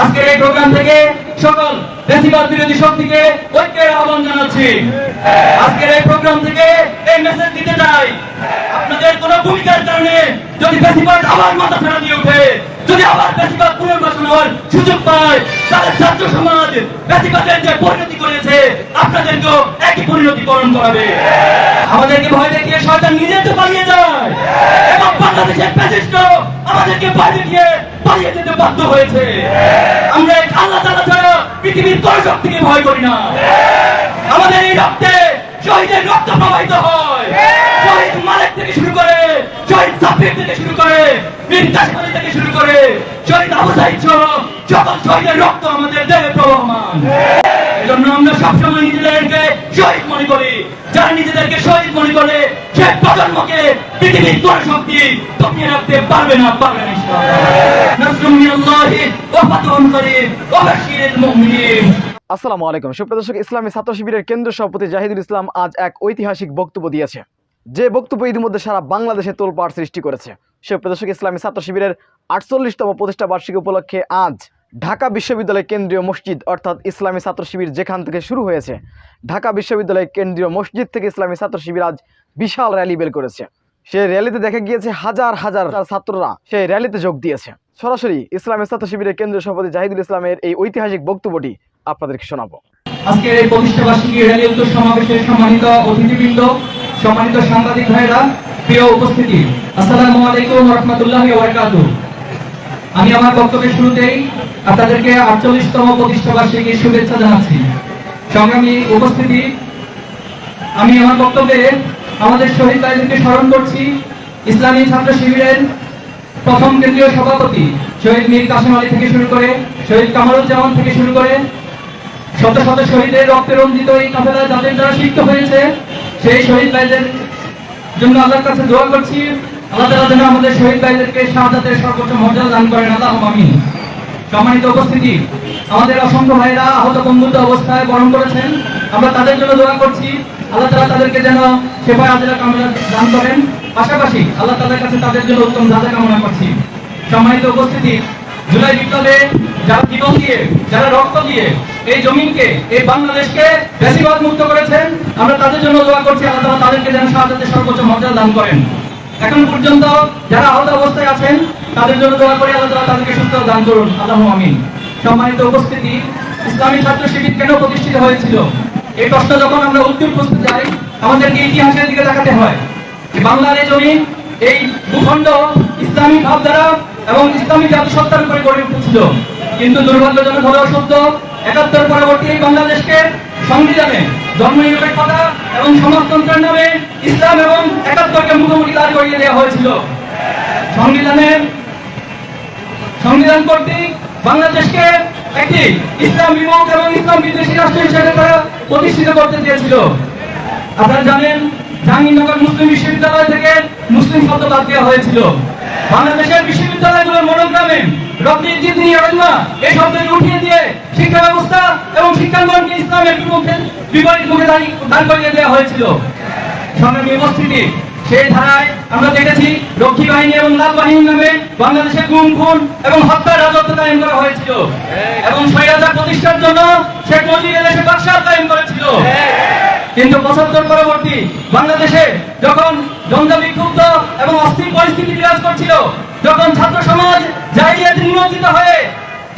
আজকের এই প্রোগ্রাম থেকে সকল বেশিরভাগ বিরোধী শক্তিকে ঐক্যের আহ্বান জানাচ্ছি। আজকের এই প্রোগ্রাম থেকে এই মেসেজ দিতে চাই। আপনাদের কোন ভূমিকার কারণে যদি বেশিরভাগ আবার মাথা ফেরা দিয়ে ওঠে, যদি আবার বেশিরভাগ পুনর্বাসন হওয়ার সুযোগ পায়, তাহলে ছাত্র সমাজ বেশিরভাগের যে পরিণতি করেছে, আপনাদেরকেও একই পরিণতি বরণ করাবে। আমাদেরকে ভয় দেখিয়ে শয়তান নিজে তো পালিয়ে যায় এবং বাংলাদেশের প্যাসেস্ট আমাদেরকে বাইরে দিয়ে পালিয়ে যেতে বাধ্য হয়েছে। আমরা আল্লাহ তাআলা ছাড়া পৃথিবীর কোন শক্তিকে ভয় করি না। আমাদের এই রক্তে শহীদের রক্ত প্রবাহিত হয়। শহীদ মালিক থেকে শুরু করে, শহীদ সাফির থেকে শুরু করে বীর কাশিম আলী থেকে শুরু করে, শহীদ আবু সাইদ সহ সকল শহীদের রক্ত আমাদের দেহে প্রবহমান। এজন্য আমরা সবসময় নিজেদেরকে শহীদ মনে করি। যারা নিজেদেরকে শহীদ পৃথিবীর দমিয়ে রাখতে পারবে না, পারবে আসসালামু আলাইকুম। সুপ্রদর্শক ইসলামী ছাত্র শিবিরের কেন্দ্র সভাপতি জাহিদুল ইসলাম আজ এক ঐতিহাসিক বক্তব্য দিয়েছে। যে বক্তব্য ইতিমধ্যে সারা বাংলাদেশে তোলপাড় সৃষ্টি করেছে। সুপ্রদর্শক ইসলামী ছাত্র শিবিরের আটচল্লিশতম প্রতিষ্ঠা বার্ষিকী উপলক্ষে আজ ঢাকা বিশ্ববিদ্যালয় কেন্দ্রীয় মসজিদ, অর্থাৎ ইসলামী ছাত্র শিবির যেখান থেকে শুরু হয়েছে, ঢাকা বিশ্ববিদ্যালয় কেন্দ্রীয় মসজিদ থেকে ইসলামী ছাত্র শিবির আজ বিশাল র্যালি বের করেছে। সেই র্যালিতে দেখা গিয়েছে হাজার হাজার ছাত্ররা। সেই র্যালিতে যোগ দিয়েছে। সরাসরি ইসলামী ছাত্র শিবিরের কেন্দ্রীয় সভাপতি জাহিদুল ইসলামের এই ঐতিহাসিক বক্তব্যটি আপনাদেরকে শোনাবো। আজকের এই প্রতিষ্ঠা বার্ষিকী র্যালি উত্তর সমাবেশের সম্মানিত অতিথিবৃন্দ, সম্মানিত সাংবাদিক ভাইরা প্রিয় উপস্থিতি, আসসালামু আলাইকুম রহমতুল্লাহ ওয়াবারাকাতুহু আমি আমার বক্তব্যের শুরুতেই আপনাদেরকে আটচল্লিশতম প্রতিষ্ঠা বার্ষিকীর শুভেচ্ছা জানাচ্ছি। সংগ্রামী উপস্থিতি, আমি আমার বক্তব্যে আমাদের শহীদ ভাইদেরকে স্মরণ করছি। ইসলামী ছাত্র শিবিরের প্রথম কেন্দ্রীয় সভাপতি শহীদ মীর কাসিম আলী থেকে শুরু করে শহীদ কামারুজ্জামান থেকে শুরু করে শত শত শহীদের রক্তে রঞ্জিত এই কাফেলা যাদের দ্বারা শিক্ষিত হয়েছে, সেই শহীদ ভাইদের জন্য আল্লাহর কাছে দোয়া করছি। আল্লাহ তাআলা যেন আমাদের শহীদ ভাইদেরকে শাহাদাতের সর্বোচ্চ মর্যাদা দান করেন। আল্লাহ আমিন। সম্মানিত উপস্থিতি, আমাদের অসংখ্য ভাইরা আহত বন্ধুত্ব অবস্থায় বরণ করেছেন। আমরা তাদের জন্য দোয়া করছি। আল্লাহ তাআলা তাদেরকে যেন সেবায় আজরা কামনা দান করেন। পাশাপাশি আল্লাহ তাআলার কাছে তাদের জন্য উত্তম দাদা কামনা করছি। সম্মানিত উপস্থিতি, জুলাই বিপ্লবে যারা জীবন দিয়ে, যারা রক্ত দিয়ে এই জমিনকে, এই বাংলাদেশকে বেশিরভাগ মুক্ত করেছেন, আমরা তাদের জন্য দোয়া করছি, আল্লাহ তাআলা তাদেরকে যেন শাহাদাতের সর্বোচ্চ মর্যাদা দান করেন। এখন পর্যন্ত যারা আহত অবস্থায় আছেন, তাদের জন্য দোয়া করি আল্লাহ তাআলা তাদেরকে সুস্থ দান করুন। আল্লাহু আমিন। সম্মানিত উপস্থিতি, ইসলামী ছাত্র শিবির কেন প্রতিষ্ঠিত হয়েছিল? এই প্রশ্ন যখন আমরা উত্তর খুঁজতে যাই, আমাদেরকে ইতিহাসের দিকে তাকাতে হয়। বাংলার এই জমিন এই ভূখণ্ড ইসলামী ভাবধারা এবং ইসলামী জাতিসত্তার উপরে গড়ে উঠেছিল। কিন্তু দুর্ভাগ্যজনক হলেও সত্য, একাত্তর পরবর্তী এই বাংলাদেশকে সংবিধানে ধর্মনিরপেক্ষতা এবং সমাজতন্ত্রের নামে ইসলাম এবং একাত্তরকে মুখোমুখি দাঁড় করিয়ে দেওয়া হয়েছিল। সংবিধানে, সংবিধান কর্তৃক বাংলাদেশকে একটি ইসলাম বিমুখ এবং ইসলাম বিদ্বেষী রাষ্ট্র হিসেবে তারা প্রতিষ্ঠিত করতে চেয়েছিল। আপনারা জানেন, জাহাঙ্গীরনগর মুসলিম বিশ্ববিদ্যালয় থেকে মুসলিম শব্দ বাদ দেওয়া হয়েছিল। বাংলাদেশের বিশ্ববিদ্যালয়গুলোর মনোগ্রামে শিক্ষা ব্যবস্থা এবং শিক্ষাঙ্গনকে ইসলামের বিপরীত মুখে করিয়ে দেওয়া হয়েছিল। সেই ধারায় আমরা দেখেছি রক্ষী বাহিনী এবং লাল বাহিনী নামে বাংলাদেশে গুম খুন এবং হত্যার রাজত্ব কায়েম করা হয়েছিল। এবং স্বৈরাচার প্রতিষ্ঠার জন্য শেখ মুজিব এদেশে বাদশাহ কায়েম করেছিল। কিন্তু পঁচাত্তর পরবর্তী বাংলাদেশে যখন দ্বন্দ্ব বিক্ষুব্ধ এবং অস্থির পরিস্থিতি বিরাজ করছিল যখন ছাত্র সমাজ জাহিলিয়াতে নিমজ্জিত হয়ে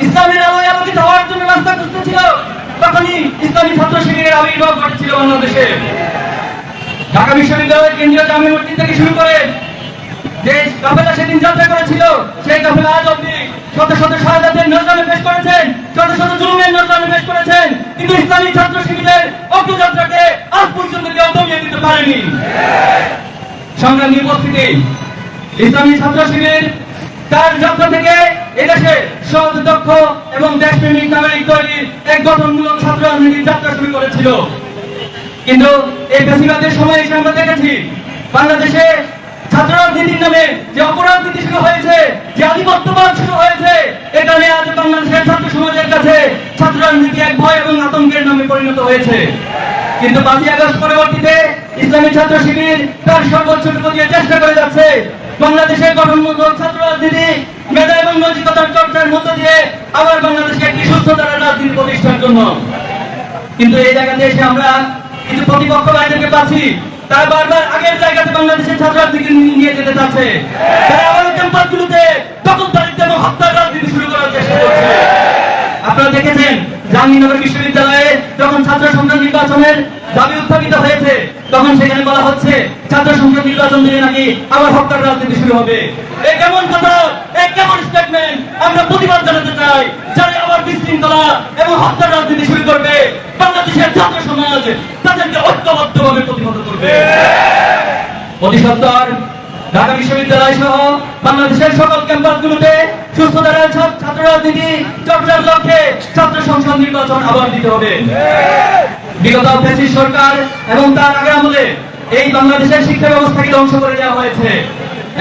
ইসলামের আলোয় আলোকিত হওয়ার জন্য রাস্তা খুঁজতেছিল তখনই ইসলামী ছাত্র শিবিরের আবির্ভাব ঘটেছিল বাংলাদেশে। ঢাকা বিশ্ববিদ্যালয়ের কেন্দ্রীয় জামি মসজিদ থেকে শুরু করে যে কাফেলা সেদিন যাত্রা করেছিল, সেই কাফেলা আজ অব্দি শত শত শাহাদাতের নজরানে পেশ করেছেন, শত শত জুলুমের নজরানে পেশ করেছেন, কিন্তু ইসলামী ছাত্র শিবিরের অগ্রযাত্রাকে আজ পর্যন্ত কেউ দমিয়ে দিতে পারেনি। সংগ্রামী উপস্থিতি, ইসলামী ছাত্র শিবির তার যাত্রা থেকে এদেশে সৎ, দক্ষ এবং দেশপ্রেমিক নাগরিক তৈরির এক গঠনমূলক ছাত্র রাজনীতির যাত্রা শুরু করেছিল। কিন্তু এই বেশিরভাগের সময় এসে আমরা দেখেছি, বাংলাদেশে ছাত্র রাজনীতির নামে, যে অপরাধ নীতি শুরু হয়েছে, যে আধিপত্যবাদ শুরু হয়েছে, এ কারণে আজ বাংলাদেশের ছাত্র সমাজের কাছে ছাত্র রাজনীতি এক ভয় এবং আতঙ্কের নামে পরিণত হয়েছে। কিন্তু পাঁচই আগস্ট পরবর্তীতে ইসলামী ছাত্র শিবির তার সর্বোচ্চটুকু দিয়ে চেষ্টা করে যাচ্ছে, বাংলাদেশের গঠনমূলক ছাত্র রাজনীতি মেধা এবং নৈতিকতার চর্চার মধ্য দিয়ে আবার বাংলাদেশে প্রতিষ্ঠার জন্য। কিন্তু এই জায়গাতে এসে আমরা কিছু প্রতিপক্ষ ভাইদেরকে পাচ্ছি, তারা বারবার আগের জায়গাতে বাংলাদেশের ছাত্রছাত্রীকে নিয়ে যেতে চাচ্ছে। তারা আবার ক্যাম্পাসগুলোতে দখলদারিত্ব এবং হত্যার রাজনীতি শুরু করার চেষ্টা করছে। আপনারা দেখেছেন, জাহাঙ্গীরনগর বিশ্ববিদ্যালয়ে যখন ছাত্র সংসদ নির্বাচনের দাবি উত্থাপিত হয়েছে, তখন সেখানে বলা হচ্ছে, ছাত্র সংসদ নির্বাচন দিলে নাকি আবার হত্যার রাজনীতি শুরু হবে। এই কেমন কথা? এই কেমন স্টেটমেন্ট আমরা প্রতিবাদ জানাতে চাই যারা আবার বিশৃঙ্খলা এবং হত্যার রাজনীতি শুরু করবে। বাংলাদেশের ছাত্র সমাজ ঐক্যবদ্ধভাবে প্রতিহত করবে। অধিসত্তর ঢাকা বিশ্ববিদ্যালয় সহ বাংলাদেশের সকল ছাত্র রাজনীতি চর্চার লক্ষ্যে ছাত্র সংসদ নির্বাচন আবার দিতে হবে। বিগত সরকার এবং তার আগে আমলে এই বাংলাদেশের শিক্ষা ব্যবস্থাকে ধ্বংস করে দেওয়া হয়েছে।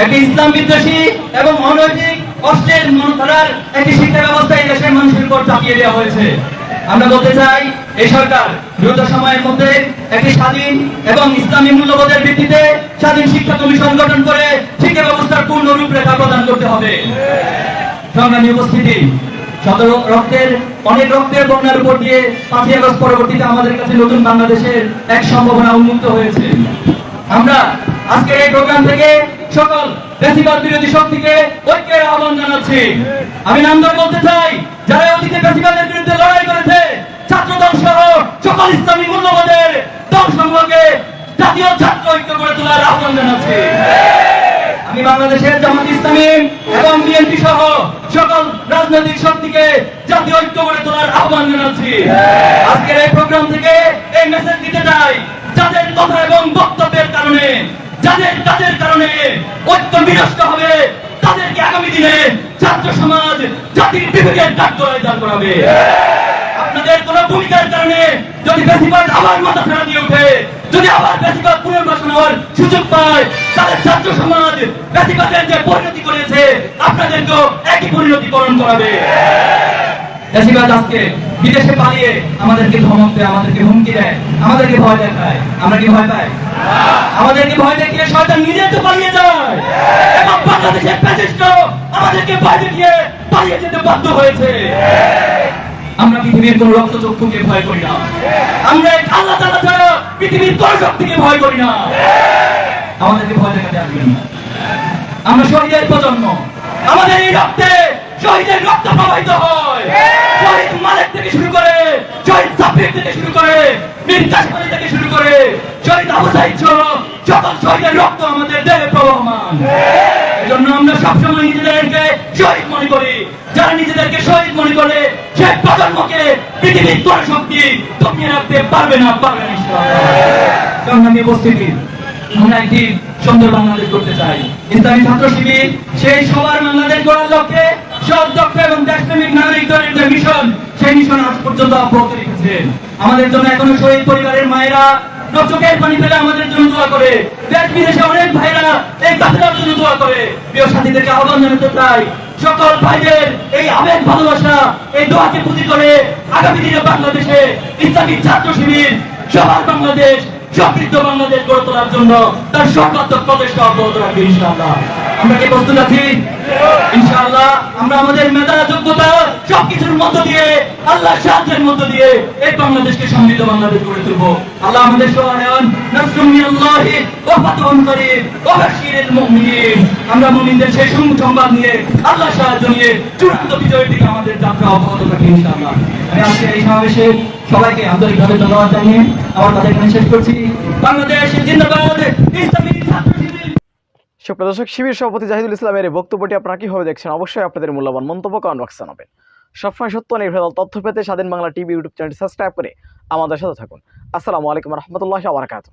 একটি ইসলাম বিদ্বেষী এবং অনৈতিক অশ্লীল মনধারার একটি শিক্ষা ব্যবস্থা এই দেশের মানুষের উপর চাপিয়ে দেওয়া হয়েছে। আমরা বলতে চাই, এই সরকার দ্রুত সময়ের মধ্যে একটি স্বাধীন এবং ইসলামী মূল্যবোধের ভিত্তিতে স্বাধীন শিক্ষা কমিশন গঠন করে শিক্ষা ব্যবস্থার পূর্ণ রূপরেখা প্রদান করতে হবে। সংগ্রামী উপস্থিতি শত রক্তের, অনেক রক্তের বন্যার উপর দিয়ে পাঁচই আগস্ট পরবর্তীতে আমাদের কাছে নতুন বাংলাদেশের এক সম্ভাবনা উন্মুক্ত হয়েছে। আমরা আজকের এই প্রোগ্রাম থেকে সকল বেশিবাদ বিরোধী শক্তিকে ঐক্যের আহ্বান জানাচ্ছি। আমি নাম বলতে চাই, যারা অতীতে বেশিবাদের বিরুদ্ধে লড়াই করেছে ছাত্রদল সহ সকল ইসলামী জাতীয় ছাত্র ঐক্য করে তোলার আহ্বান জানাচ্ছি। আমি বাংলাদেশের জামাত ইসলামী এবং বিএনপি সহ সকল রাজনৈতিক শক্তিকে জাতীয় ঐক্য করে তোলার আহ্বান জানাচ্ছি। আজকের এই প্রোগ্রাম থেকে এই মেসেজ দিতে চাই, যাদের কথা এবং বক্তব্যের কারণে, যাদের কাজের কারণে ঐক্য বিনষ্ট হবে, তাদেরকে আগামী দিনে ছাত্র সমাজ জাতির করাবে আপনাদের কোন ভূমিকার কারণে যদি বেশিরভাগ আবার মাথা ফেরা দিয়ে ওঠে যদি আবার বেশিরভাগ পুনর্বাসন হওয়ার সুযোগ পায়, তাহলে ছাত্র সমাজ বেশিরভাগের যে পরিণতি করেছে, আপনাদেরকেও একই পরিণতি করণ করাবে। বেশিরভাগ আজকে বিদেশে পালিয়ে আমাদেরকে ধমক দেয়, আমাদেরকে হুমকি দেয়, আমাদেরকে ভয় দেখায়। আমরা কি ভয় পাই? আমাদেরকে ভয় দেখিয়ে শয়তান নিজে তো পালিয়ে যায়। এবং বাংলাদেশের ফ্যাসিস্ট আমাদেরকে ভয় দেখিয়ে পালিয়ে যেতে বাধ্য হয়েছে। আমরা পৃথিবীর কোন রক্ত চক্ষুকে ভয় করি না। আমরা আল্লাহ তাআলা ছাড়া পৃথিবীর কোন শক্তিকে ভয় করি না। আমাদেরকে ভয় দেখাতে আসবেন না। আমরা শহীদের প্রজন্ম। আমাদের এই রক্তে শহীদের রক্ত প্রবাহিত হয়। শহীদ থেকে শুরু করে, শহীদ সাফির থেকে শুরু করে থেকে শুরু করে, শহীদ সহ সকল শহীদের রক্ত আমাদের দেহে প্রবহমান। এজন্য আমরা সবসময় নিজেদেরকে শহীদ মনে করি। যারা নিজেদেরকে শহীদ মনে করে সে প্রজন্মকে, পৃথিবীর তোর শক্তি জমিয়ে রাখতে পারবে না পারবে না আমি উপস্থিতি। আমরা একটি সুন্দর বাংলাদেশ করতে চাই। ইসলামী ছাত্র শিবির সেই সবার বাংলাদেশ গড়ার লক্ষ্যে সৎ, দক্ষ এবং দেশপ্রেমিক নাগরিক দলের যে মিশন, সেই মিশন আজ পর্যন্ত অব্যাহত রেখেছে। আমাদের জন্য এখনও শহীদ পরিবারের মায়েরা চোখের পানি ফেলে আমাদের জন্য দোয়া করে। দেশ বিদেশে অনেক ভাইরা এই কাজটার জন্য দোয়া করে। প্রিয় সাথীদেরকে আহ্বান জানাতে চাই, সকল ভাইদের এই আবেগ ভালোবাসা, এই দোয়াকে পুঁজি করে আগামী দিনে বাংলাদেশে ইসলামী ছাত্র শিবির, সবার বাংলাদেশ, সমৃদ্ধ বাংলাদেশ গড়ে তোলার জন্য তার সর্বাত্মক প্রচেষ্টা অব্যাহত রাখবে ইনশাআল্লাহ। আমরা কি প্রস্তুত আছি। ইনশাআল্লাহ আমরা আমাদের মেধা, যোগ্যতা সবকিছুর মধ্য দিয়ে আল্লাহ সাহায্যের মধ্য দিয়ে এই বাংলাদেশকে সমৃদ্ধ বাংলাদেশ গড়ে তুলবো। আল্লাহ আমাদের সহায়ন নাসরুম মিনাল্লাহি ওয়া ফাতহুন করিম ওয়া মুমিনিন। আমরা মুমিনদের সেই সংবাদ নিয়ে আল্লাহ সাহায্য নিয়ে চূড়ান্ত বিজয়ের দিকে আমাদের যাত্রা অব্যাহত রাখি ইনশাআল্লাহ। আমি আজকে এই সমাবেশে সবাইকে আন্তরিকভাবে ধন্যবাদ জানিয়ে আমার কথা এখানে শেষ করছি। বাংলাদেশ জিন্দাবাদ। ইসলামী ছাত্র সুপ্রদর্শক শিবির সভাপতি জাহিদুল ইসলামের এই বক্তব্যটি আপনারা কীভাবে দেখছেন? অবশ্যই আপনাদের মূল্যবান মন্তব্য কমেন্ট বক্সে জানাবেন। সবসময় সত্য নির্ভেদাল তথ্য পেতে Swadhin Bangla TV YouTube channel subscribe করে আমাদের সাথে থাকুন। আসসালামু আলাইকুম রহমতুল্লাহ আবরাকাত